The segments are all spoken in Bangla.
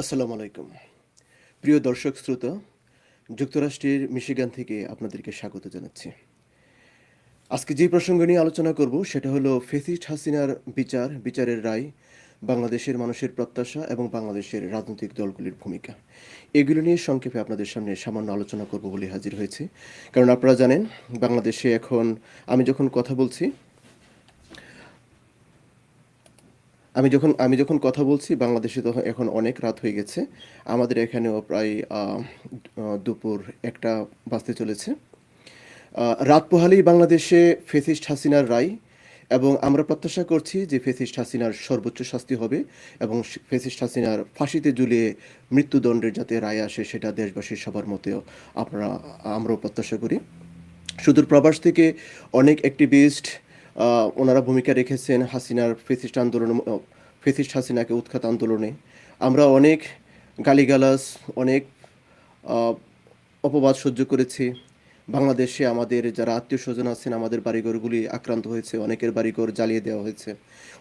আসসালামু আলাইকুম। প্রিয় দর্শক, শ্রোতা, যুক্তরাষ্ট্রের মিশিগান থেকে আপনাদেরকে স্বাগত জানাচ্ছি। আজকে যে প্রসঙ্গ নিয়ে আলোচনা করব, সেটা হলো ফেসিস্ট হাসিনার বিচার, বিচারের রায়, বাংলাদেশের মানুষের প্রত্যাশা এবং বাংলাদেশের রাজনৈতিক দলগুলির ভূমিকা। এগুলো নিয়ে সংক্ষেপে আপনাদের সামনে সামান্য আলোচনা করব বলে হাজির হয়েছে। কারণ আপনারা জানেন, বাংলাদেশে এখন আমি যখন কথা বলছি আমি যখন আমি যখন কথা বলছি, বাংলাদেশে তো এখন অনেক রাত হয়ে গেছে। আমাদের এখানেও প্রায় দুপুর একটা বাজতে চলেছে। রাত পোহালেই বাংলাদেশে ফেসিস্ট হাসিনার রায় এবং আমরা প্রত্যাশা করছি যে ফেসিস্ট হাসিনার সর্বোচ্চ শাস্তি হবে এবং ফেসিস্ট হাসিনার ফাঁসিতে ঝুলিয়ে মৃত্যুদণ্ডের যাতে রায় আসে সেটা দেশবাসীর সবার মতেও আপনারা, আমরাও প্রত্যাশা করি। সুদূর প্রবাস থেকে অনেক অ্যাক্টিভিস্ট ওনারা ভূমিকা রেখেছেন হাসিনার ফেসিস্ট আন্দোলন ফেসিস্ট হাসিনাকে উৎখাত আন্দোলনে। আমরা অনেক গালিগালাস অনেক অপবাদ সহ্য করেছি। বাংলাদেশে আমাদের যারা আত্মীয় স্বজন আছেন, আমাদের বাড়িঘরগুলি আক্রান্ত হয়েছে, অনেকের বাড়িঘর জ্বালিয়ে দেওয়া হয়েছে।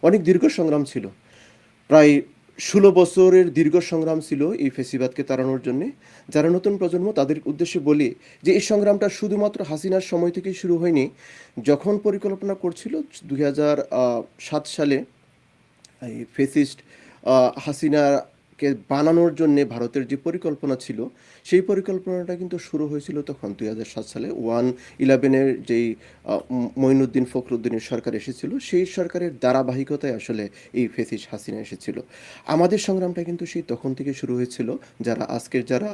অনেক দীর্ঘ সংগ্রাম ছিল। প্রায় ষোলো বছরের দীর্ঘ সংগ্রাম ছিল এই ফেসিবাদকে তাড়ানোর জন্য। যারা নতুন প্রজন্ম, তাদের উদ্দেশ্যে বলি যে, এই সংগ্রামটা শুধুমাত্র হাসিনার সময় থেকেই শুরু হয়নি। যখন পরিকল্পনা করছিল দুই সালে এই ফেসিস্ট হাসিনাকে বানানোর জন্যে ভারতের যে পরিকল্পনা ছিল, সেই পরিকল্পনাটা কিন্তু শুরু হয়েছিল তখন দুই হাজার সাত সালে। ওয়ান ইলেভেনের যেই মঈনুদ্দিন ফখরুদ্দিনের সরকার এসেছিল, সেই সরকারের ধারাবাহিকতায় আসলে এই ফেসিস হাসিনা এসেছিল। আমাদের সংগ্রামটা কিন্তু সেই তখন থেকে শুরু হয়েছিল। যারা আজকের যারা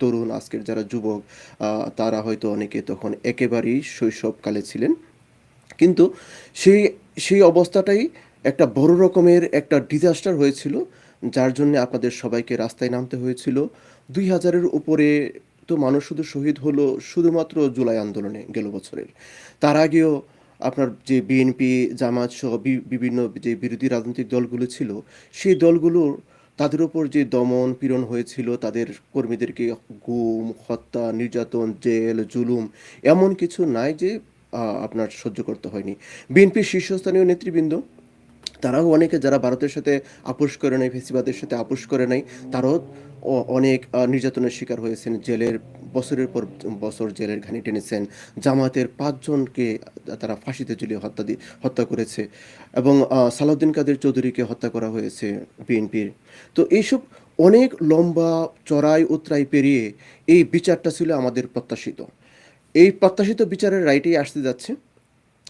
তরুণ, আজকের যারা যুবক তারা হয়তো অনেকে তখন একেবারেই শৈশবকালে ছিলেন। কিন্তু সেই সেই অবস্থাটাই একটা বড় রকমের একটা ডিজাস্টার হয়েছিল। যার জন্য আপনাদের সবাইকে রাস্তায় নামতে হয়েছিল। দুই হাজারের উপরে তো মানুষ শুধু শহীদ হলো শুধুমাত্র জুলাই আন্দোলনে গেল বছরের। তার আগেও আপনার যে বিএনপি জামাত সহ বিভিন্ন যে বিরোধী রাজনৈতিক দলগুলো ছিল, সেই দলগুলোর তাদের উপর যে দমন পীড়ন হয়েছিল, তাদের কর্মীদেরকে গুম, হত্যা, নির্যাতন, জেল, জুলুম এমন কিছু নাই যে আপনার সহ্য করতে হয়নি। বিএনপির শীর্ষস্থানীয় নেতৃবৃন্দ তারাও অনেকে যারা ভারতের সাথে আপোষ করে নাই, ফেসিবাদের সাথে আপোষ করে নাই, তারাও অনেক নির্যাতনের শিকার হয়েছেন। জেলের, বছরের পর বছর জেলের ঘানি টেনেছেন। জামাতের পাঁচজনকে তারা ফাঁসিতে ঝুলিয়ে হত্যা দিয়ে হত্যা করেছে এবং সালাউদ্দিন কাদের চৌধুরীকে হত্যা করা হয়েছে বিএনপির। তো এইসব অনেক লম্বা, চড়াই, উতরাই পেরিয়ে এই বিচারটা ছিল আমাদের প্রত্যাশিত। এই প্রত্যাশিত বিচারের রাইটেই আসতে যাচ্ছে।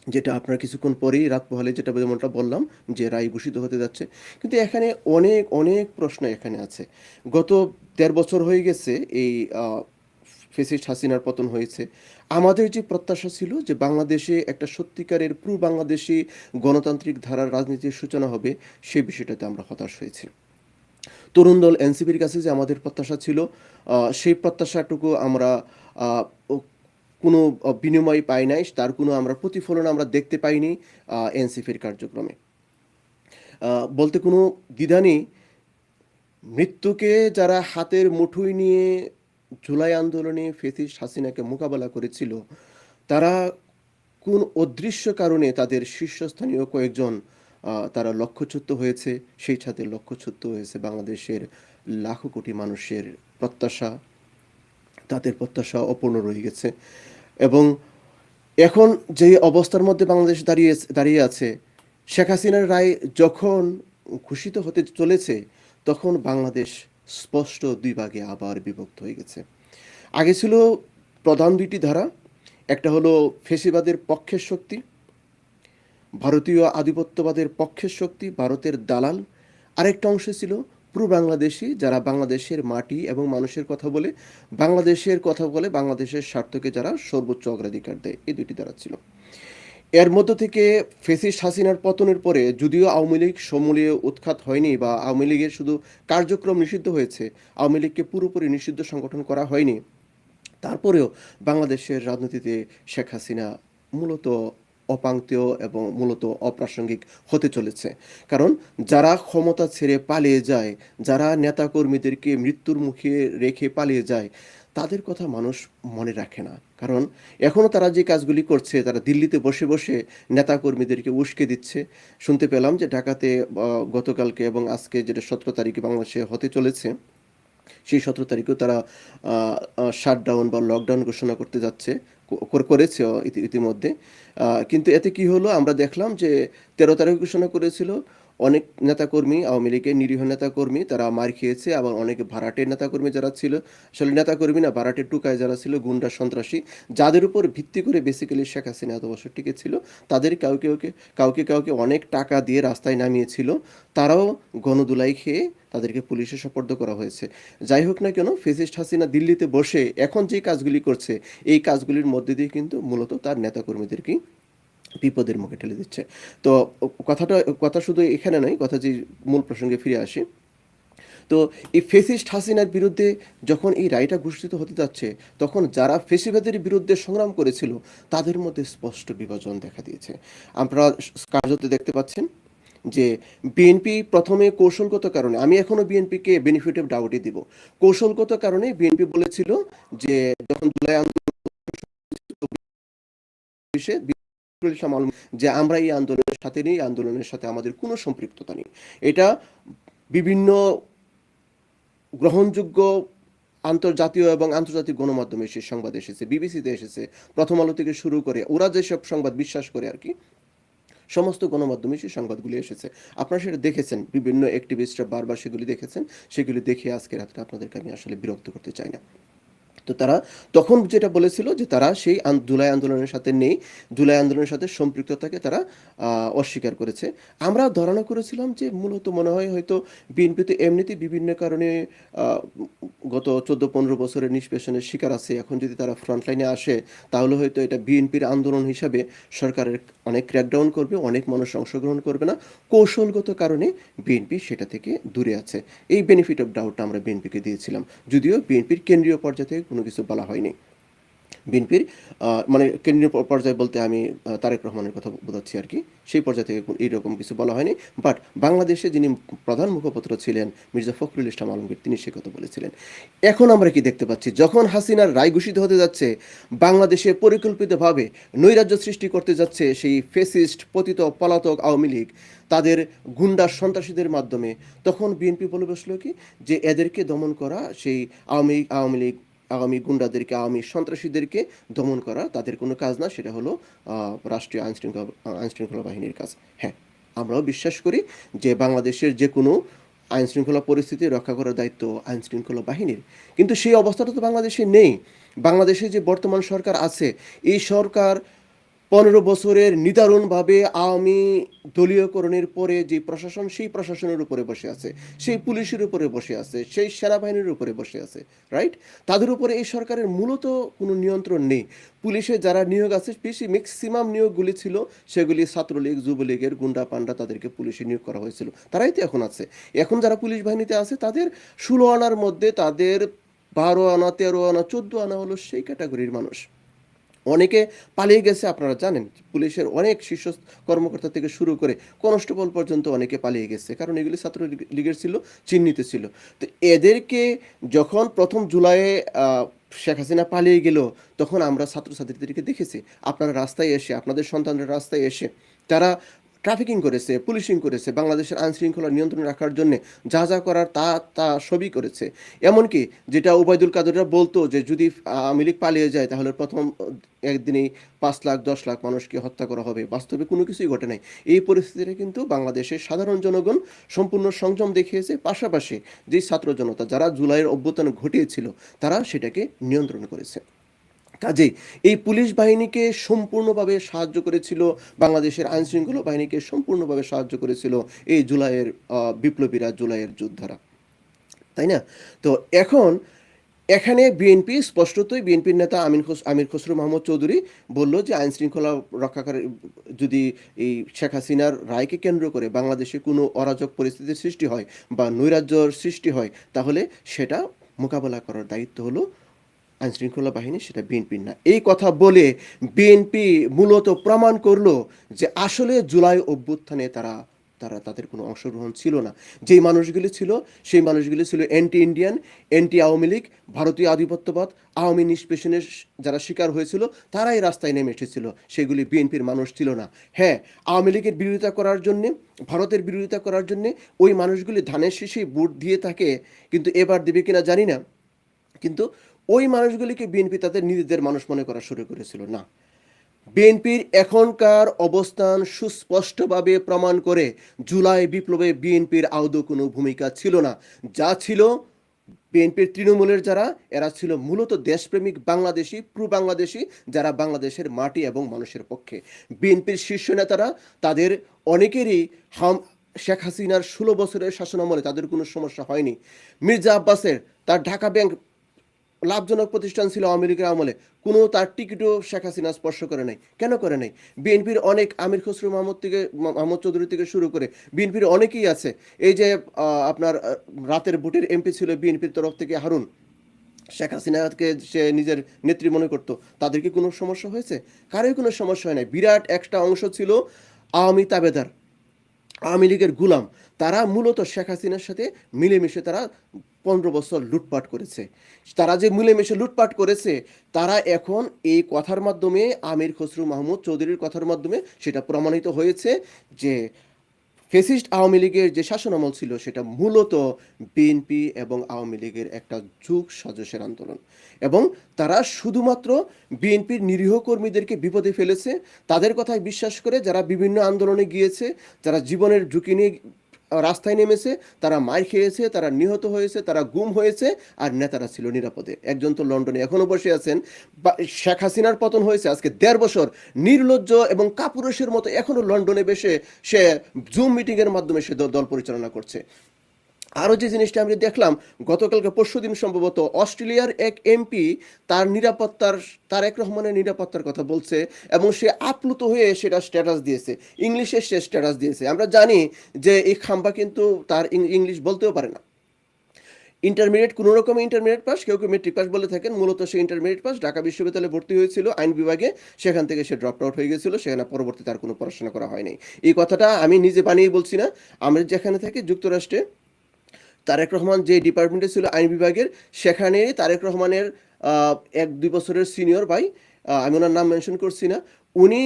যেটা আপনার কিছুক্ষণ পরেই রাত পোহালে যেটা যেমনটা বললাম যে রায় ঘোষিত হতে যাচ্ছে। কিন্তু এখানে অনেক অনেক প্রশ্ন এখানে আছে। গত দেড় বছর হয়ে গেছে এই ফেসিস্ট হাসিনার পতন হয়েছে। আমাদের যে প্রত্যাশা ছিল যে বাংলাদেশে একটা সত্যিকারের পুরো বাংলাদেশি গণতান্ত্রিক ধারার রাজনীতির সূচনা হবে সেই বিষয়টাতে আমরা হতাশ হয়েছি। তরুণ দল এনসিপির কাছে যে আমাদের প্রত্যাশা ছিল সেই প্রত্যাশাটুকু আমরা কোনো বিনিময় পাই নাই, তার কোনো আমরা প্রতিফলন আমরা দেখতে পাইনি এনসিপির কার্যক্রমে। বলতে কোনো দ্বিধা নেই, মৃত্যুকে যারা হাতের মুঠোয় নিয়ে জুলাই আন্দোলনে ফেসিস্ট হাসিনাকে মোকাবেলা করেছিল, তারা কোন অদৃশ্য কারণে তাদের শীর্ষস্থানীয় কয়েকজন তারা লক্ষ্যচ্যুত হয়েছে, সেই সাথে লক্ষ্যচ্যুত হয়েছে বাংলাদেশের লাখো কোটি মানুষের প্রত্যাশা। তাদের প্রত্যাশা অপূর্ণ রয়ে গেছে। এবং এখন যে অবস্থার মধ্যে বাংলাদেশ দাঁড়িয়ে দাঁড়িয়ে আছে, শেখ হাসিনার রায় যখন ঘোষিত হতে চলেছে, তখন বাংলাদেশ স্পষ্ট দুই ভাগে আবার বিভক্ত হয়ে গেছে। আগে ছিল প্রধান দুইটি ধারা, একটা হলো ফেসিবাদের পক্ষের শক্তি, ভারতীয় আধিপত্যবাদের পক্ষের শক্তি, ভারতের দালাল। আরেকটা অংশ ছিল পুরো বাংলাদেশি যারা বাংলাদেশের মাটি এবং মানুষের কথা বলে, বাংলাদেশের কথা বলে বাংলাদেশের স্বার্থকে যারা সর্বোচ্চ অগ্রাধিকার দেয়, এই দুটি দ্বারা ছিল। এর মধ্য থেকে ফেসিস্ট হাসিনার পতনের পরে যদিও আওয়ামী লীগ সমূলীয় উৎখাত হয়নি বা আওয়ামী লীগের শুধু কার্যক্রম নিষিদ্ধ হয়েছে, আওয়ামী লীগকে পুরোপুরি নিষিদ্ধ সংগঠন করা হয়নি, তারপরেও বাংলাদেশের রাজনীতিতে শেখ হাসিনা মূলত অপাঙ্ক্তেয় এবং মূলত অপ্রাসঙ্গিক হতে চলেছে। কারণ যারা ক্ষমতা ছেড়ে পালিয়ে যায়, যারা নেতাকর্মীদেরকে মৃত্যুর মুখে রেখে পালিয়ে যায়, তাদের কথা মানুষ মনে রাখে না। কারণ এখনও তারা যে কাজগুলি করছে, তারা দিল্লিতে বসে বসে নেতাকর্মীদেরকে উস্কে দিচ্ছে। শুনতে পেলাম যে ঢাকাতে গতকালকে এবং আজকে যেটা সতেরো তারিখে বাংলাদেশে হতে চলেছে, সেই সতেরো তারিখেও তারা শাটডাউন বা লকডাউন ঘোষণা করতে যাচ্ছে। করেছে ইতি- ইতিমধ্যে। কিন্তু এতে কি হলো? আমরা দেখলাম যে তেরো তারিখ ঘোষণা করেছিল অনেক নেতাকর্মী, আওয়ামী লীগের নিরীহ নেতাকর্মী, তারা মার খেয়েছে আবার অনেক ভাড়াটের নেতাকর্মী যারা ছিল। আসলে নেতাকর্মী না, ভাড়াটের টুকায় যারা ছিল, গুন্ডা, সন্ত্রাসী, যাদের উপর ভিত্তি করে বেসিক্যালি শেখ হাসিনা এত বছর টিকে ছিল, তাদের কাউকে কাউকে কাউকে কাউকে অনেক টাকা দিয়ে রাস্তায় নামিয়েছিল, তারাও গণদুলাই খেয়ে তাদেরকে পুলিশে সোপর্দ করা হয়েছে। যাই হোক না কেন, ফেসিস্ট হাসিনা দিল্লিতে বসে এখন যে কাজগুলি করছে, এই কাজগুলির মধ্যে দিয়ে কিন্তু মূলত তার নেতাকর্মীদেরকেই বিপদের মুখে ঠেলে দিচ্ছে। তো কথাটা, কথা শুধু এখানে নয়, কথা যে মূল প্রসঙ্গে ফিরে আসি। তো এই ফেসিস্ট হাসিনার বিরুদ্ধে যখন এই রায়টা ঘোষিত হতে যাচ্ছে, তখন যারা ফেসিবাদের বিরুদ্ধে সংগ্রাম করেছিল, তাদের মধ্যে স্পষ্ট বিভাজন দেখা দিয়েছে। আপনারা কার্যত দেখতে পাচ্ছেন যে বিএনপি প্রথমে কৌশলগত কারণে, আমি এখনও বিএনপিকে বেনিফিট অফ ডাউটই দিব। কৌশলগত কারণে বিএনপি বলেছিল যে যখন জুলাই আন্দোলন যে আমরা এই আন্দোলনের সাথে নেই, আন্দোলনের সাথে আমাদের কোনো সম্পৃক্ততা নেই। এটা বিভিন্ন গ্রহণযোগ্য আন্তর্জাতীয় এবং আন্তর্জাতিক গণমাধ্যমে সে সংবাদ এসেছে, বিবিসিতে এসেছে, প্রথম আলো থেকে শুরু করে ওরা যেসব সংবাদ বিশ্বাস করে আর কি, সমস্ত গণমাধ্যমে সেই সংবাদগুলি এসেছে। আপনারা সেটা দেখেছেন, বিভিন্ন অ্যাক্টিভিস্টরা বারবার সেগুলি দেখেছেন, সেগুলি দেখে আজকে রাত্রে আপনাদেরকে আমি আসলে বিরক্ত করতে চাই না। তো তারা তখন যেটা বলেছিল যে তারা সেই জুলাই আন্দোলনের সাথে নেই। জুলাই আন্দোলনের সাথে সম্পৃক্ততাকে তারা অস্বীকার করেছে। আমরা ধারণা করেছিলাম যে মূলত মনে হয় হয়তো বিএনপিতে এমনিতে বিভিন্ন কারণে গত চোদ্দ পনেরো বছরের নিষ্পেষণের শিকার আছে। এখন যদি তারা ফ্রন্টলাইনে আসে, তাহলে হয়তো এটা বিএনপির আন্দোলন হিসাবে সরকারের অনেক ক্র্যাকডাউন করবে, অনেক মানুষ অংশগ্রহণ করবে না। কৌশলগত কারণে বিএনপি সেটা থেকে দূরে আছে। এই বেনিফিট অফ ডাউটটা আমরা বিএনপিকে দিয়েছিলাম। যদিও বিএনপির কেন্দ্রীয় পর্যায়ে থেকে কোনো কিছু বলা হয়নি। বিএনপির মানে কেন্দ্রীয় পর্যায়ে বলতে আমি তারেক রহমানের কথা বোঝাচ্ছি আর কি। সেই পর্যায়ে থেকে এইরকম কিছু বলা হয়নি। বাট বাংলাদেশে যিনি প্রধান মুখপাত্র ছিলেন, মির্জা ফখরুল ইসলাম আলমগীর, তিনি সে কথা বলেছিলেন। এখন আমরা কি দেখতে পাচ্ছি? যখন হাসিনার রায় ঘোষিত হতে যাচ্ছে, বাংলাদেশে পরিকল্পিতভাবে নৈরাজ্য সৃষ্টি করতে যাচ্ছে সেই ফেসিস্ট পতিত পলাতক আওয়ামী লীগ, তাদের গুন্ডা সন্ত্রাসীদের মাধ্যমে, তখন বিএনপি বলে বসল কি? যে এদেরকে দমন করা সেই আওয়ামী আওয়ামী লীগ আওয়ামী গুন্ডাদেরকে আগামী সন্ত্রাসীদেরকে দমন করা তাদের কোনো কাজ না, সেটা হলো রাষ্ট্রীয় আইনশৃঙ্খলা আইনশৃঙ্খলা আইন শৃঙ্খলা বাহিনীর কাজ। হ্যাঁ আমরাও বিশ্বাস করি যে বাংলাদেশের যে কোনো আইনশৃঙ্খলা পরিস্থিতি রক্ষা করার দায়িত্ব আইনশৃঙ্খলা বাহিনীর। কিন্তু সেই অবস্থাটা তো বাংলাদেশে নেই। বাংলাদেশে যে বর্তমান সরকার আছে, এই সরকার পনেরো বছরের নিদারুণভাবে আওয়ামী দলীয়করণের পরে যে প্রশাসন, সেই প্রশাসনের উপরে বসে আছে, সেই পুলিশের উপরে বসে আছে, সেই সেনাবাহিনীর উপরে বসে আছে রাইট তাদের উপরে এই সরকারের মূলত কোনো নিয়ন্ত্রণ নেই। পুলিশে যারা নিয়োগ আছে, বেশি ম্যাক্সিমাম নিয়োগগুলি ছিল, সেগুলি ছাত্রলীগ, যুবলীগের গুন্ডা পান্ডা তাদেরকে পুলিশে নিয়োগ করা হয়েছিল। তারাই তো এখন আছে। এখন যারা পুলিশ বাহিনীতে আছে, তাদের ষোলো আনার মধ্যে তাদের বারো আনা, তেরো আনা, চোদ্দ আনা হলো সেই ক্যাটাগরির মানুষ। অনেকে পালিয়ে গেছে, আপনারা জানেন। পুলিশের অনেক শীর্ষ কর্মকর্তা থেকে শুরু করে কনস্টেবল পর্যন্ত অনেকে পালিয়ে গেছে। কারণ এগুলি ছাত্র লীগ- লীগের ছিল, চিহ্নিত ছিল। তো এদেরকে যখন প্রথম জুলাইয়ে শেখ হাসিনা পালিয়ে গেল, তখন আমরা ছাত্রছাত্রীদেরকে দেখেছি। আপনারা রাস্তায় এসে, আপনাদের সন্তানরা রাস্তায় এসে, তারা ট্রাফিকিং করেছে, পুলিশিং করেছে, বাংলাদেশের আইন শৃঙ্খলা নিয়ন্ত্রণ রাখার জন্য যা যা করার তা তা সবই করেছে। এমনকি যেটা উবায়দুল কাদেররা বলতো যে যদি আওয়ামী লীগ পালিয়ে যায় তাহলে প্রথম একদিনেই পাঁচ লাখ, দশ লাখ মানুষকে হত্যা করা হবে। বাস্তবে কোনো কিছুই ঘটে নাই। এই পরিস্থিতিতে কিন্তু বাংলাদেশের সাধারণ জনগণ সম্পূর্ণ সংযম দেখিয়েছে। পাশাপাশি যে ছাত্র জনতা যারা জুলাইয়ের অভ্যুত্থান ঘটিয়েছিল, তারা সেটাকে নিয়ন্ত্রণ করেছে। কাজেই এই পুলিশ বাহিনীকে সম্পূর্ণভাবে সাহায্য করেছিল, বাংলাদেশের আইনশৃঙ্খলা বাহিনীকে সম্পূর্ণভাবে সাহায্য করেছিল এই জুলাইয়ের বিপ্লবীরা, জুলাইয়ের যোদ্ধারা। তাই না? তো এখন, এখানে বিএনপি স্পষ্টতই, বিএনপির নেতা আমিন খস, আমির খসরু মাহমুদ চৌধুরী বলল যে আইন শৃঙ্খলা রক্ষাকারী যদি এই শেখ হাসিনার রায়কে কেন্দ্র করে বাংলাদেশে কোনো অরাজক পরিস্থিতির সৃষ্টি হয় বা নৈরাজ্যর সৃষ্টি হয়, তাহলে সেটা মোকাবেলা করার দায়িত্ব হলো আইন শৃঙ্খলা বাহিনী সেটা বিএনপির না। এই কথা বলে বিএনপি মূলত প্রমাণ করল যে আসলে জুলাই অভ্যুত্থানে তারা তারা তাদের কোনো অংশগ্রহণ ছিল না। যেই মানুষগুলি ছিল, সেই মানুষগুলি ছিল anti Indian anti Awami League, ভারতীয় আধিপত্যবাদ, আওয়ামী নিষ্পেষণের যারা শিকার হয়েছিল, তারাই রাস্তায় নেমে এসেছিল। সেগুলি বিএনপির মানুষ ছিল না। হ্যাঁ আওয়ামী লীগের বিরোধিতা করার জন্যে, ভারতের বিরোধিতা করার জন্যে ওই মানুষগুলি ধানের শীষে ভোট দিয়ে থাকে, কিন্তু এবার দেবে কিনা জানি না। কিন্তু ওই মানুষগুলিকে বিএনপি তাদের নিজেদের মানুষ মনে করা শুরু করেছিল, না। বিএনপির এখনকার অবস্থান সুস্পষ্টভাবে প্রমাণ করে জুলাই বিপ্লবে বিএনপির আদৌ কোনো ভূমিকা ছিল না। যা ছিল বিএনপির তৃণমূলের যারা, এরা ছিল মূলত দেশপ্রেমিক বাংলাদেশি প্রু বাংলাদেশি যারা বাংলাদেশের মাটি এবং মানুষের পক্ষে। বিএনপির শীর্ষ নেতারা, তাদের অনেকেরই হাম শেখ হাসিনার ষোলো বছরের শাসনামলে তাদের কোনো সমস্যা হয়নি। মির্জা আব্বাসের, তার ঢাকা ব্যাংক লাভজনক প্রতিষ্ঠান ছিল লীগের আমলে। কোনো তার টিকিটও শেখ হাসিনা স্পর্শ করে নাই। কেন করে নাই? বিএনপির অনেক আমির খসরু মাহমুদ থেকে, মাহমুদ চৌধুরী থেকে শুরু করে বিএনপির অনেকেই আছে। এই যে আপনার রাতের ভোটের এমপি ছিল বিএনপির তরফ থেকে হারুন। শেখ হাসিনাকে সে নিজের নেত্রী মনে করতো। তাদেরকে কোনো সমস্যা হয়েছে? কারোই কোনো সমস্যা হয় নাই। বিরাট একটা অংশ ছিল আওয়ামী তাবেদার। আওয়ামী লীগের গুলাম, তারা মূলত শেখ হাসিনার সাথে মিলেমিশে তারা পনেরো বছর লুটপাট করেছে। তারা যে মিলেমিশে লুটপাট করেছে, তারা এখন এই কথার মাধ্যমে আমির খসরু মাহমুদ চৌধুরীর কথার মাধ্যমে সেটা প্রমাণিত হয়েছে যে ফেসিস্ট আওয়ামী লীগের যে শাসন আমল ছিল, সেটা মূলত বিএনপি এবং আওয়ামী লীগের একটা যুগ সাজসের আন্দোলন। এবং তারা শুধুমাত্র বিএনপির নিরীহ কর্মীদেরকে বিপদে ফেলেছে। তাদের কথায় বিশ্বাস করে যারা বিভিন্ন আন্দোলনে গিয়েছে, যারা জীবনের ঝুঁকি নিয়ে রাস্তায় নেমেছে, তারা মার খেয়েছে, তারা নিহত হয়েছে, তারা গুম হয়েছে, আর নেতারা ছিল নিরাপদে। একজন তো লন্ডনে এখনও বসে আছেন। শেখ হাসিনার পতন হয়েছে আজকে দেড় বছর। নির্লজ্জ এবং কাপুরুষের মতো এখনও লন্ডনে বসে সে জুম মিটিংয়ের মাধ্যমে সে দল পরিচালনা করছে। আরও যে জিনিসটা আমি দেখলাম, গতকালকে পরশু দিন সম্ভবত অস্ট্রেলিয়ার এক এমপি তার নিরাপত্তার তারেক রহমানের নিরাপত্তার কথা বলছে এবং সে আপ্লুত হয়ে সেটা স্ট্যাটাস দিয়েছে। ইংলিশে সে স্ট্যাটাস দিয়েছে। আমরা জানি যে এই খাম্বা কিন্তু তার ইংলিশ বলতেও পারে না। ইন্টারমিডিয়েট, কোনো রকম ইন্টারমিডিয়েট পাস, কেউ কেউ মেট্রিক পাস বলে থাকেন। মূলত সে ইন্টারমিডিয়েট পাস ঢাকা বিশ্ববিদ্যালয়ে ভর্তি হয়েছিল, আইন বিভাগে। সেখান থেকে সে ড্রপ আউট হয়ে গেছিল, সেখানে পরবর্তী তার কোনো পড়াশোনা করা হয়নি। এই কথাটা আমি নিজে বানিয়ে বলছি না। আমরা যেখানে থাকি, যুক্তরাষ্ট্রে তারেক রহমান যে ডিপার্টমেন্টে ছিল আইন বিভাগের, সেখানে তারেক রহমানের এক দুই বছরের সিনিয়র ভাই আমি ওনার নাম মেনশন করছি না, উনি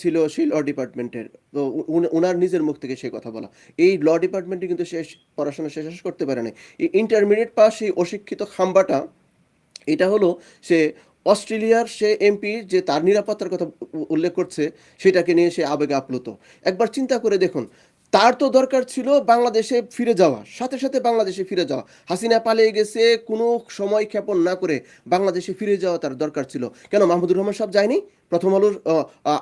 ছিল সেই ল ডিপার্টমেন্টের। তো ওনার নিজের মুখ থেকে সেই কথা বলা। এই ল ডিপার্টমেন্টে কিন্তু শেষ, পড়াশোনা শেষ করতে পারে না এই ইন্টারমিডিয়েট পাস এই অশিক্ষিত খাম্বাটা, এটা হলো সে অস্ট্রেলিয়ার সে এমপি যে তার নিরাপত্তার কথা উল্লেখ করছে, সেটাকে নিয়ে সে আবেগে আপ্লুত। একবার চিন্তা করে দেখুন তার তো দরকার ছিল বাংলাদেশে ফিরে যাওয়া। সাথে সাথে বাংলাদেশে ফিরে যাওয়া। হাসিনা পালিয়ে গেছে, কোনো সময় ক্ষেপণ না করে বাংলাদেশে ফিরে যাওয়া তার দরকার ছিল। কেন, মাহমুদুর রহমান সাহেব যায়নি? প্রথম আলোর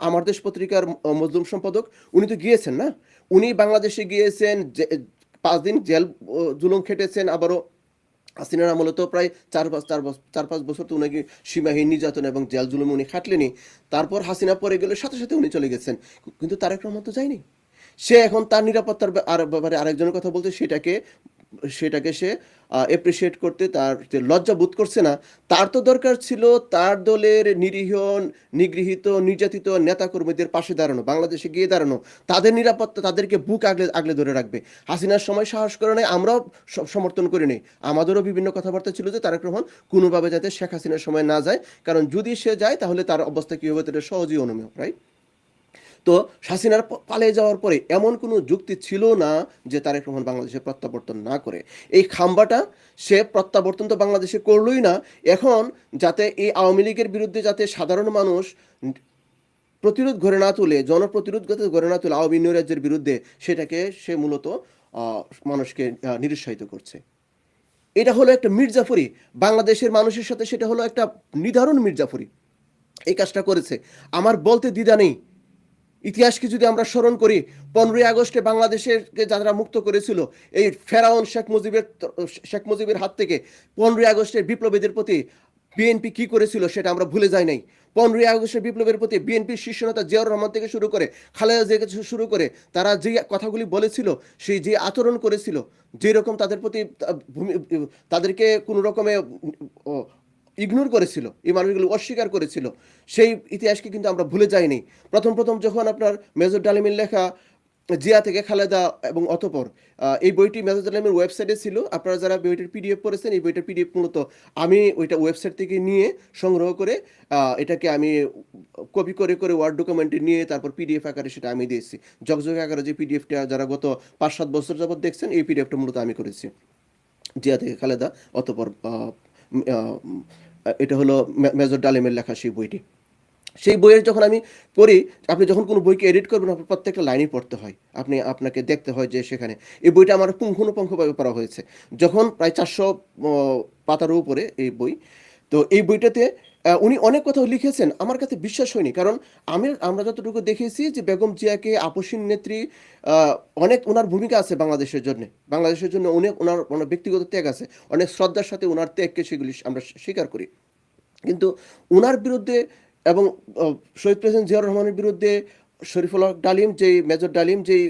আমার দেশ পত্রিকার মজলুম সম্পাদক। উনি তো গিয়েছেন না? উনি বাংলাদেশে গিয়েছেন পাঁচ দিন জেল জুলুম খেটেছেন আবারও। হাসিনার আমলে তো প্রায় চার পাঁচ, চার বছর চার পাঁচ বছর তো উনাকে সীমাহীন নির্যাতন এবং জেল জুলুম উনি খাটলেনি তারপর হাসিনা পরে গেলে সাথে সাথে উনি চলে গেছেন। কিন্তু তারেক রহমান তো যায়নি। সে এখন তার নিরাপত্তার ব্যাপারে আর ব্যাপারে আরেকজনের কথা বলতে সেটাকে সেটাকে সে এপ্রিসিয়েট করতে তার লজ্জা বোধ করছে না, তার তো দরকার ছিল তার দলের নিরীহ, নিগৃহীত, নির্যাতিত নেতাকর্মীদের পাশে দাঁড়ানো, বাংলাদেশে গিয়ে দাঁড়ানো, তাদের নিরাপত্তা তাদেরকে বুক আগলে আগলে ধরে রাখবে। হাসিনার সময় সাহস করে নাই, আমরাও সমর্থন করি নেই। আমাদেরও বিভিন্ন কথাবার্তা ছিল যে তারেক রহমান কোনোভাবে যাতে শেখ হাসিনার সময় না যায়, কারণ যদি সে যায় তাহলে তার অবস্থা কী হবে সেটা সহজেই অনুমেয় রাইট তো হাসিনার প- পালিয়ে যাওয়ার পরে এমন কোনো যুক্তি ছিল না যে তারেক রহমান বাংলাদেশে প্রত্যাবর্তন না করে। এই খাম্বাটা সে প্রত্যাবর্তন তো বাংলাদেশে করলই না। এখন যাতে এই আওয়ামী লীগের বিরুদ্ধে যাতে সাধারণ মানুষ প্রতিরোধ গড়ে না তুলে, জনপ্রতিরোধ গড়ে না তুলে আওয়ামী রাজ্যের বিরুদ্ধে, সেটাকে সে মূলত মানুষকে নিরুৎসাহিত করছে। এটা হলো একটা মির্জাফরি বাংলাদেশের মানুষের সাথে সেটা হলো একটা নির্ধারণ মির্জাফরি এই কাজটা করেছে। আমার বলতে দ্বিধা নেই। ইতিহাসকে যদি আমরা স্মরণ করি, পনেরোই আগস্টে বাংলাদেশের যারা মুক্ত করেছিল, এই ফেরাউন শেখ মুজিবের শেখ মুজিবের হাত থেকে পনেরোই আগস্টের বিপ্লবীদের প্রতি বিএনপি কি করেছিল সেটা আমরা ভুলে যাই নাই। পনেরোই আগস্টের বিপ্লবের প্রতি বিএনপির শীর্ষ নেতা জিয়াউর রহমান থেকে শুরু করে খালেদা জিয়া থেকে শুরু করে তারা যে কথাগুলি বলেছিল, সেই যে আচরণ করেছিল, যেরকম তাদের প্রতি তাদেরকে কোনো রকমে ইগনোর করেছিল, এই মানুষগুলো অস্বীকার করেছিল। সেই ইতিহাসকে কিন্তু আমরা ভুলে যাইনি। প্রথম প্রথম যখন আপনার মেজর ডালিমের লেখা জিয়া থেকে খালেদা এবং অতপর এই বইটি মেজাজ আলমের ওয়েবসাইটে ছিল। আপনারা যারা বইটির পিডিএফ পড়েছেন, এই বইটার পিডিএফ মূলত আমি ওইটা ওয়েবসাইট থেকে নিয়ে সংগ্রহ করে এটাকে আমি কপি করে করে ওয়ার্ড ডকুমেন্টে নিয়ে তারপর পিডিএফ আকারে সেটা আমি দিয়েছি। জগজগ আকারে যে পিডিএফটা যারা গত পাঁচ সাত বছর যাবত দেখছেন, এই পিডিএফটা মূলত আমি করেছি। জিয়া থেকে খালেদা, অতপর এটা হলো মেজর ডালিমের লেখা সেই বইটি। সেই বইয়ের যখন আমি পড়ি, আপনি যখন কোনো বইকে এডিট করবেন, আপনার প্রত্যেকটা লাইনই পড়তে হয়। আপনি আপনাকে দেখতে হয় যে সেখানে। এই বইটা আমার পুঙ্খানুপুঙ্খভাবে পড়া হয়েছে। যখন প্রায় চারশো পাতারও উপরে এই বই, তো এই বইটাতে উনি অনেক কথা লিখেছেন, আমার কাছে বিশ্বাস হয়নি। কারণ আমি, আমরা যতটুকু দেখেছি যে বেগম জিয়াকে আপসীন নেত্রী অনেক ওনার ভূমিকা আছে বাংলাদেশের জন্য। বাংলাদেশের জন্য অনেক ওনার ওনার ব্যক্তিগত ত্যাগ আছে, অনেক শ্রদ্ধার সাথে ওনার ত্যাগকে সেগুলি আমরা স্বীকার করি। কিন্তু ওনার বিরুদ্ধে এবং শহীদ প্রেসিডেন্ট জিয়াউর রহমানের বিরুদ্ধে শরীফুল হক ডালিম যেই, মেজর ডালিম যেই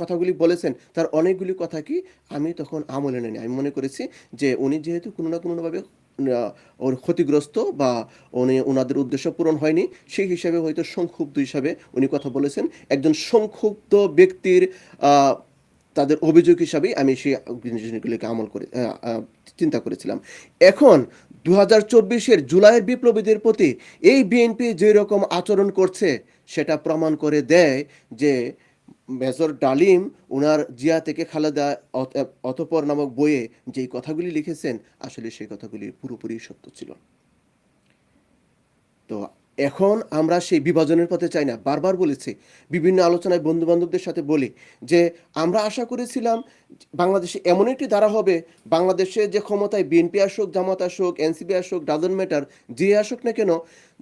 কথাগুলি বলেছেন, তার অনেকগুলি কথা কি আমি তখন আমলে নেই আমি মনে করেছি যে উনি যেহেতু কোনো না কোনোভাবে ওর ক্ষতিগ্রস্ত বা উনি ওনাদের উদ্দেশ্য পূরণ হয়নি, সেই হিসাবে হয়তো সংক্ষুব্ধ হিসাবে উনি কথা বলেছেন। একজন সংক্ষুব্ধ ব্যক্তির তাদের অভিযোগ হিসাবেই আমি সেই জিনিসগুলিকে আমল করে চিন্তা করেছিলাম। এখন দু হাজার চব্বিশের জুলাইয়ের বিপ্লবীদের প্রতি এই বিএনপি যেরকম আচরণ করছে, সেটা প্রমাণ করে দেয় যে মেজর ডালিম ওনার জিয়া থেকে খালেদা অত- অতপর নামক বইয়ে যেই কথাগুলি লিখেছেন, আসলে সেই কথাগুলি পুরোপুরি সত্য ছিল। তো এখন আমরা সেই বিভাজনের পথে চাই না। বারবার বলেছি, বিভিন্ন আলোচনায় বন্ধু বান্ধবদের সাথে বলি যে, আমরা আশা করেছিলাম বাংলাদেশে এমন একটি ধারা হবে, বাংলাদেশে যে ক্ষমতায় বিএনপি আসুক, জামাত আসুক, এনসিপি আসুক ডাজন্ট ম্যাটার যে আসুক না কেন,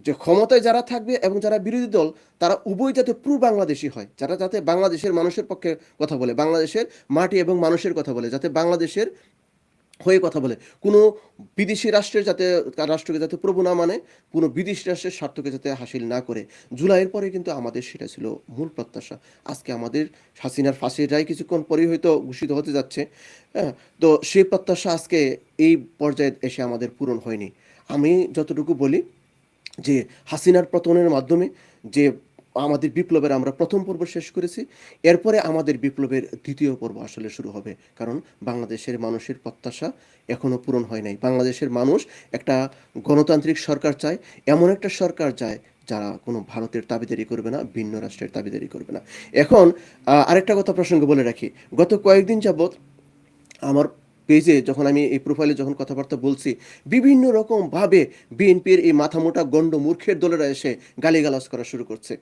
যে ক্ষমতায় যারা থাকবে এবং যারা বিরোধী দল, তারা উভয় যাতে প্রু বাংলাদেশি হয়, যারা যাতে বাংলাদেশের মানুষের পক্ষে কথা বলে, বাংলাদেশের মাটি এবং মানুষের কথা বলে, যাতে বাংলাদেশের হয়ে কথা বলে। কোনো বিদেশি রাষ্ট্রের যাতে, রাষ্ট্রকে যাতে প্রভু না মানে কোনো বিদেশি রাষ্ট্রের স্বার্থকে যাতে হাসিল না করে। জুলাইয়ের পরে কিন্তু আমাদের সেটা ছিল মূল প্রত্যাশা। আজকে আমাদের হাসিনার ফাঁসির রায় কিছুক্ষণ পরেই হয়তো ঘোষিত হতে যাচ্ছে। হ্যাঁ তো সেই প্রত্যাশা আজকে এই পর্যায়ে এসে আমাদের পূরণ হয়নি। আমি যতটুকু বলি যে হাসিনার পতনের মাধ্যমে যে আমাদের বিপ্লবের আমরা প্রথম পর্ব শেষ করেছি। এরপরে আমাদের বিপ্লবের দ্বিতীয় পর্ব আসলে শুরু হবে। কারণ বাংলাদেশের মানুষের প্রত্যাশা এখনও পূরণ হয় নাই। বাংলাদেশের মানুষ একটা গণতান্ত্রিক সরকার চায়, এমন একটা সরকার চায় যারা কোনো ভারতের দাবিদারি করবে না, ভিন্ন রাষ্ট্রের দাবিদারি করবে না। এখন আরেকটা কথা প্রসঙ্গ বলে রাখি। গত কয়েকদিন যাবৎ আমার পেজে যখন আমি এই প্রোফাইলে যখন কথাবার্তা বলছি, বিভিন্ন রকম ভাবে বিএনপির এই মাথামোটা গণ্ড মূর্খের দলেরা এসে গালিগালাজ করা শুরু করছে।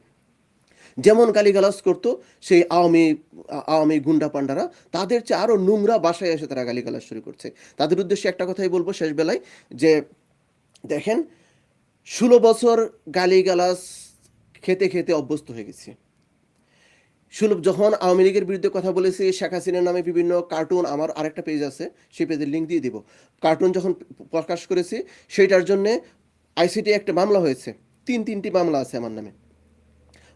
যেমন গালিগালাজ করতো, সেই আওয়ামী আওয়ামী গুন্ডা পান্ডারা তাদের চেয়ে আরও নোংরা বাসায় এসে তারা গালিগালাজ শুরু করছে। তাদের উদ্দেশ্যে একটা কথাই বলব শেষ বেলায়, যে দেখেন, ষোলো বছর গালিগালাজ খেতে খেতে অভ্যস্ত হয়ে গেছি। সুলভ যখন আওয়ামী লীগের বিরুদ্ধে কথা বলেছি, শেখ হাসিনার নামে বিভিন্ন কার্টুন আমার আরেকটা পেজ আছে, সেই পেজের লিঙ্ক দিয়ে দিব। কার্টুন যখন প্রকাশ করেছি, সেইটার জন্যে আইসিটি একটা মামলা হয়েছে, তিন তিনটি মামলা আছে আমার নামে।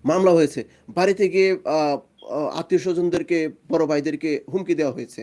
মামলা হয়েছে। বাড়িতে গিয়ে আত্মীয় স্বজনদেরকে, বড় ভাইদেরকে হুমকি দেওয়া হয়েছে।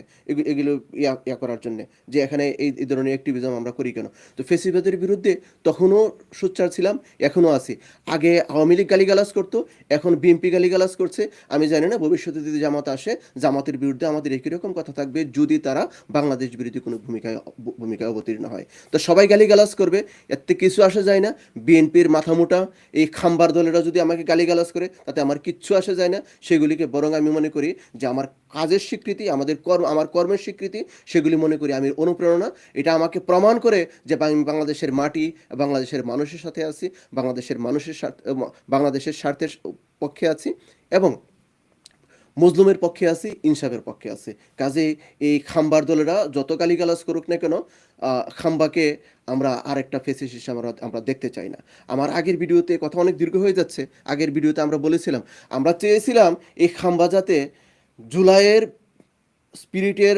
এগুলো ইয়া ইয়া করার জন্য যে এখানে এই ধরনের অ্যাক্টিভিজম আমরা করি কেন? তো ফেসিবাদের বিরুদ্ধে তখনও সোচ্চার ছিলাম, এখনও আছি। আগে আওয়ামী লীগ গালিগালাজ করতো, এখন বিএনপি গালিগালাজ করছে। আমি জানি না ভবিষ্যতে যদি জামাত আসে, জামাতের বিরুদ্ধে আমাদের একই রকম কথা থাকবে যদি তারা বাংলাদেশ বিরোধী কোনো ভূমিকায় ভূমিকায় অবতীর্ণ হয়। তো সবাই গালিগালাজ করবে, এতে কিছু আসা যায় না। বিএনপির মাথামোটা এই খাম্বার দলেরা যদি আমাকে গালিগালাজ করে, তাতে আমার কিচ্ছু আসা যায় না। সেগুলিকে বরং আমি মনে করি যে আমার কাজের স্বীকৃতি, আমাদের কর্ম আমার কর্মের স্বীকৃতি, সেগুলি মনে করি আমি অনুপ্রেরণা। এটা আমাকে প্রমাণ করে যে আমি বাংলাদেশের মাটি, বাংলাদেশের মানুষের সাথে আছি, বাংলাদেশের মানুষের স্বার্থ বাংলাদেশের স্বার্থের পক্ষে আছি এবং মজলুমের পক্ষে আছি, ইনসাফের পক্ষে আছি। কাজে এই খাম্বার দলেরা যত গালিগালাজ করুক না কেন খাম্বাকে আমরা আরেকটা ফেসিস হিসেবে আমরা আমরা দেখতে চাই না। আমার আগের ভিডিওতে কথা অনেক দীর্ঘ হয়ে যাচ্ছে। আগের ভিডিওতে আমরা বলেছিলাম, আমরা চেয়েছিলাম এই খাম্বা যাতে জুলাইয়ের স্পিরিটের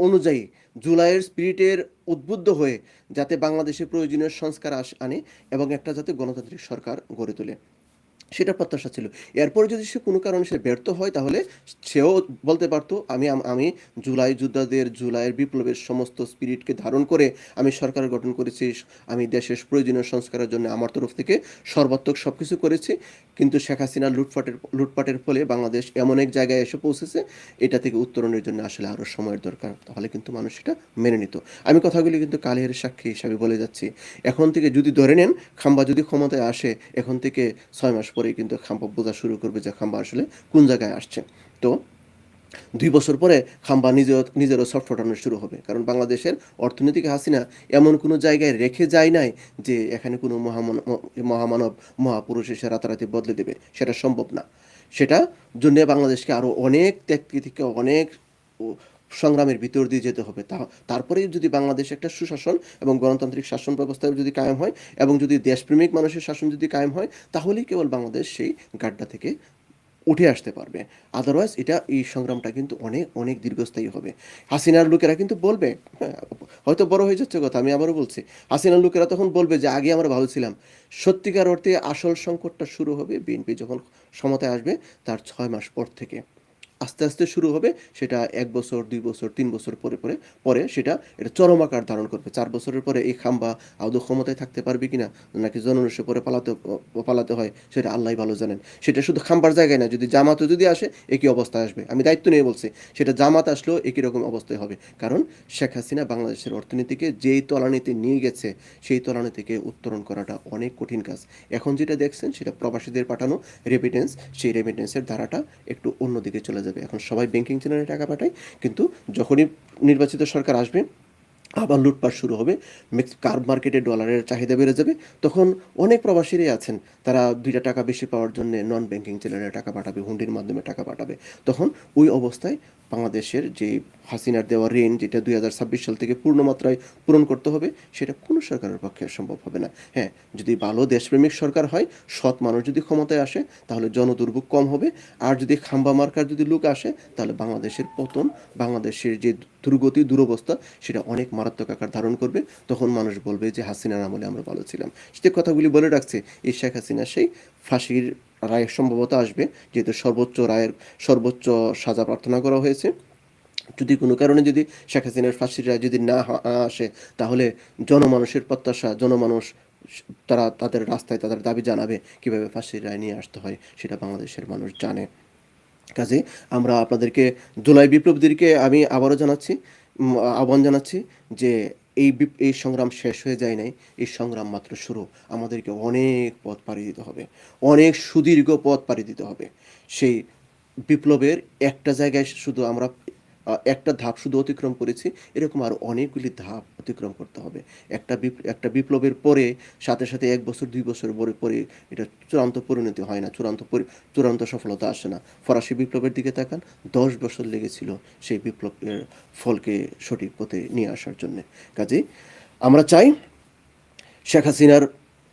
অনুযায়ী, জুলাইয়ের স্পিরিটের উদ্বুদ্ধ হয়ে যাতে বাংলাদেশে প্রয়োজনীয় সংস্কার আস, আনে এবং একটা যাতে গণতান্ত্রিক সরকার গড়ে তোলে। সেটা প্রত্যাশা ছিল। এরপরে যদি সে কোনো কারণে সে ব্যর্থ হয়, তাহলে সেও বলতে পারতো, আমি আমি জুলাই যোদ্ধাদের, জুলাইয়ের বিপ্লবের সমস্ত স্পিরিটকে ধারণ করে আমি সরকার গঠন করেছি, আমি দেশের প্রয়োজনীয় সংস্কারের জন্য আমার তরফ থেকে সর্বাত্মক সব কিছু করেছি। কিন্তু শেখ হাসিনার লুটপাটের লুটপাটের ফলে বাংলাদেশ এমন এক জায়গায় এসে পৌঁছেছে, এটা থেকে উত্তরণের জন্য আসলে আরও সময়ের দরকার। তাহলে কিন্তু মানুষ এটা মেনে নিত। আমি কথাগুলি কিন্তু কালের সাক্ষী হিসাবে বলে যাচ্ছি। এখন থেকে যদি ধরে নেন, খাম্বা যদি ক্ষমতায় আসে, এখন থেকে ছয় মাস পরেই কিন্তু খাম্বা বোঝা শুরু করবে যে খাম্বা আসলে কোন জায়গায় আসছে। তো দুই বছর পরে খাম্বা নিজেও নিজেরও সফট ফটানো শুরু হবে। কারণ বাংলাদেশের অর্থনৈতিক হাসিনা এমন কোনো জায়গায় রেখে যায় নাই যে এখানে কোনো মহামান মহামানব, মহাপুরুষ এসে রাতারাতি বদলে দেবে। সেটা সম্ভব না। সেটা জন্যে বাংলাদেশকে আরও অনেক ত্যাগ থেকে অনেক সংগ্রামের ভিতর দিয়ে যেতে হবে। তা তারপরে যদি বাংলাদেশ একটা সুশাসন এবং গণতান্ত্রিক শাসন ব্যবস্থা যদি কায়েম হয় এবং যদি দেশপ্রেমিক মানুষের শাসন যদি কায়েম হয় তাহলেই কেবল বাংলাদেশ সেই গাড্ডা থেকে উঠে আসতে পারবে। আদারওয়াইজ এটা এই সংগ্রামটা কিন্তু অনেক অনেক দীর্ঘস্থায়ী হবে। হাসিনার লোকেরা কিন্তু বলবে হ্যাঁ, হয়তো বড় হয়ে যাচ্ছে কথা আমি আবারও বলছি হাসিনার লোকেরা তখন বলবে যে আগে আমরা ভালো ছিলাম। সত্যিকার অর্থে আসল সংকটটা শুরু হবে বিএনপি যখন ক্ষমতায় আসবে তার ছয় মাস পর থেকে। আস্তে আস্তে শুরু হবে, সেটা এক বছর, দুই বছর, তিন বছর পরে পরে পরে সেটা, এটা চরম আকার ধারণ করবে। চার বছরের পরে এই খাম্বা আদৌ ক্ষমতায় থাকতে পারবে কিনা, নাকি জনরসে পরে পালাতে পালাতে হয়, সেটা আল্লাহ ভালো জানেন। সেটা শুধু খাম্বার জায়গায় না, যদি জামাতও যদি আসে, একই অবস্থায় আসবে। আমি দায়িত্ব নিয়ে বলছি, সেটা জামাত আসলেও একই রকম অবস্থায় হবে। কারণ শেখ হাসিনা বাংলাদেশের অর্থনীতিকে যেই তলানিতে নিয়ে গেছে, সেই তলানি থেকে উত্তরণ করাটা অনেক কঠিন কাজ। এখন যেটা দেখছেন, সেটা প্রবাসীদের পাঠানো রেমিটেন্স সেই রেমিটেন্সের ধারাটা একটু অন্যদিকে চলে যাবে। এখন সবাই ব্যাংকিং চ্যানেলে টাকা পাঠায় কিন্তু যখনই নির্বাচিত সরকার আসবে আবার লুটপাট শুরু হবে। কার মার্কেটে ডলারের চাহিদা বেড়ে যাবে? তখন অনেক প্রবাসীরাই আছেন। তারা দুইটা টাকা বেশি পাওয়ার জন্য নন ব্যাংকিং চ্যানেলে টাকা পাঠাবে, হুন্ডির মাধ্যমে টাকা পাঠাবে। তখন ওই অবস্থায় বাংলাদেশের যে হাসিনার দেওয়া ঋণ, যেটা দুই হাজার ছাব্বিশ সাল থেকে পূর্ণ মাত্রায় পূরণ করতে হবে, সেটা কোনো সরকারের পক্ষে সম্ভব হবে না। হ্যাঁ যদি ভালো দেশপ্রেমিক সরকার হয়, সৎ মানুষ যদি ক্ষমতায় আসে, তাহলে জনদুর্ভোগ কম হবে। আর যদি খাম্বা মার্কার যদি লোক আসে, তাহলে বাংলাদেশের পতন, বাংলাদেশের যে দুর্গতি দুরবস্থা, সেটা অনেক মারাত্মক আকার ধারণ করবে। তখন মানুষ বলবে যে, হাসিনার আমলে আমরা ভালো ছিলাম। সে কথাগুলি বলে রাখছে এই শেখ হাসিনা, সেই ফাঁসির রায় সম্ভবত আসবে, যেহেতু সর্বোচ্চ রায়ের সর্বোচ্চ সাজা প্রার্থনা করা হয়েছে। যদি কোনো কারণে যদি শেখ হাসিনার ফাঁসির রায় যদি না আসে, তাহলে জনমানুষের প্রত্যাশা, জনমানুষ তারা তাদের রাস্তায় তাদের দাবি জানাবে কীভাবে ফাঁসির রায় নিয়ে আসতে হয়, সেটা বাংলাদেশের মানুষ জানে। কাজে আমরা আপনাদেরকে জুলাই বিপ্লবীদেরকে আমি আবারও জানাচ্ছি আহ্বান জানাচ্ছি যে এই এই সংগ্রাম শেষ হয়ে যায় নাই, এই সংগ্রাম মাত্র শুরু। আমাদেরকে অনেক পথ পাড়ি দিতে হবে, অনেক সুদীর্ঘ পথ পাড়ি দিতে হবে। সেই বিপ্লবের একটা জায়গায় শুধু আমরা একটা ধাপ শুধু অতিক্রম করেছি, এরকম আরও অনেকগুলি ধাপ অতিক্রম করতে হবে। একটা একটা বিপ্লবের পরে, সাথে সাথে এক বছর, দুই বছর পরে পরে এটা চূড়ান্ত পরিণতি হয় না, চূড়ান্ত চূড়ান্ত সফলতা আসে না। ফরাসি বিপ্লবের দিকে তাকান, দশ বছর লেগেছিল সেই বিপ্লবের ফলকে সঠিক পথে নিয়ে আসার জন্যে। কাজেই আমরা চাই শেখ হাসিনার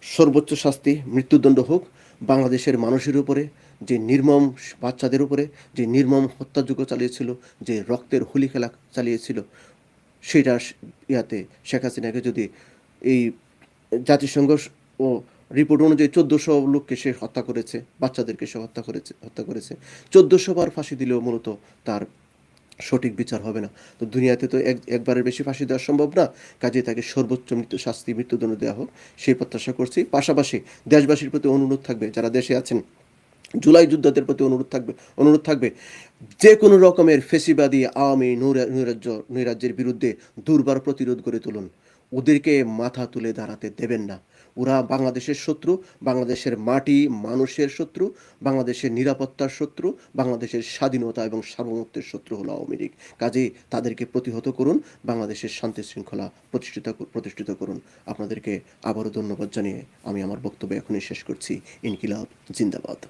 সর্বোচ্চ শাস্তি, মৃত্যুদণ্ড হোক, বাংলাদেশের মানুষের উপরে যে নির্মম বাচ্চাদের উপরে, যে নির্মম হত্যাযজ্ঞ চালিয়েছিল, যে রক্তের হোলি খেলা চালিয়েছিল সেটা ইয়াতে শেখ হাসিনাকে যদি এই জাতিসংঘ ও রিপোর্ট অনুযায়ী চোদ্দোশো লোককে সে হত্যা করেছে, বাচ্চাদেরকে সে হত্যা করেছে হত্যা করেছে। চোদ্দোশো বার ফাঁসি দিলেও মূলত তার সঠিক বিচার হবে না। তো দুনিয়াতে তো এক, একবারের বেশি ফাঁসি দেওয়া সম্ভব না, কাজে তাকে সর্বোচ্চ মৃত্যু শাস্তি, মৃত্যুদণ্ড দেওয়া হোক, সেই প্রত্যাশা করছি। পাশাপাশি দেশবাসীর প্রতি অনুরোধ থাকবে, যারা দেশে আছেন জুলাই যোদ্ধাদের প্রতি অনুরোধ থাকবে অনুরোধ থাকবে। যে কোনো রকমের ফেসিবাদী আওয়ামী নৈরা- নৈরাজ্য, নৈরাজ্যের বিরুদ্ধে দুর্বার প্রতিরোধ করে তুলুন। ওদেরকে মাথা তুলে দাঁড়াতে দেবেন না। ওরা বাংলাদেশের শত্রু, বাংলাদেশের মাটি, মানুষের শত্রু, বাংলাদেশের নিরাপত্তার শত্রু, বাংলাদেশের স্বাধীনতা এবং সার্বভৌমত্বের শত্রু হলো আওয়ামী লীগ। কাজেই তাদেরকে প্রতিহত করুন, বাংলাদেশের শান্তি শৃঙ্খলা প্রতিষ্ঠিত প্রতিষ্ঠিত করুন। আপনাদেরকে আবারও ধন্যবাদ জানিয়ে আমি আমার বক্তব্য এখনই শেষ করছি। ইনকিলাব, জিন্দাবাদ।